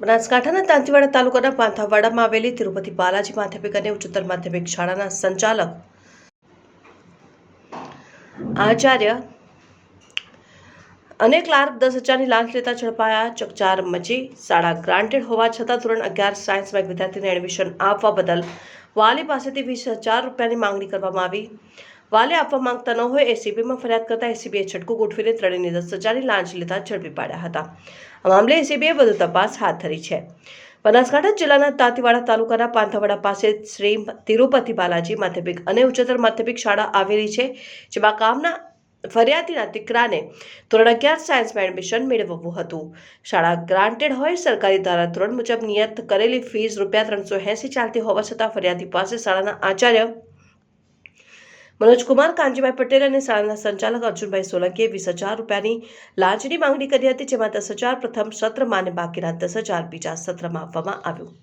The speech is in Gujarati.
બનાસકાંઠાના દાંતીવાડા તાલુકાના પાંથાવાડામાં આવેલી તિરુપતિ બાલાજી માધ્યમિક અને ઉચ્ચતર માધ્યમિક શાળાના સંચાલક આચાર્ય અને ક્લાર્ક દસ હજારની લાંચ લેતા ઝડપાયા ચકચાર મચી. શાળા ગ્રાન્ટેડ હોવા છતાં ધોરણ અગિયાર સાયન્સમાં એક વિદ્યાર્થીને એડમિશન આપવા બદલ વાલી પાસેથી વીસ હજાર રૂપિયાની માંગણી કરવામાં આવી. વાલે આપવા માંગતા ન હોય એસીબીમાં ફરિયાદ કરતા એસીબીએ છટકું ગોઠવીને ત્રણેયને દસ હજારની લાંચ લેતા ઝડપી પાડ્યા હતા. આ મામલે એસીબીએ વધુ તપાસ હાથ ધરી છે. બનાસકાંઠા જિલ્લાના તાંતીવાડા તાલુકાના પાંથાવાડા પાસે શ્રી તિરુપતિ બાલાજી માધ્યમિક અને ઉચ્ચતર માધ્યમિક શાળા આવેલી છે, જેમાં કામના ફરિયાદીના દીકરાને ધોરણ અગિયાર સાયન્સમાં એડમિશન મેળવવું હતું. શાળા ગ્રાન્ટેડ હોય સરકારી દ્વારા ધોરણ મુજબ નિયત કરેલી ફીસ રૂપિયા ત્રણસો એંસી ચાલતી હોવા છતાં ફરિયાદી પાસે શાળાના આચાર્ય મનોજકુમાર, કાંજીભાઈ પટેલ અને શાળાના સંચાલક અર્જુનભાઈ સોલંકીએ વીસ હજાર રૂપિયાની લાંચની માંગણી કરી હતી, જેમાં દસ હજાર પ્રથમ સત્રમાં અને બાકીના દસ હજાર બીજા સત્રમાં આપવામાં આવ્યું.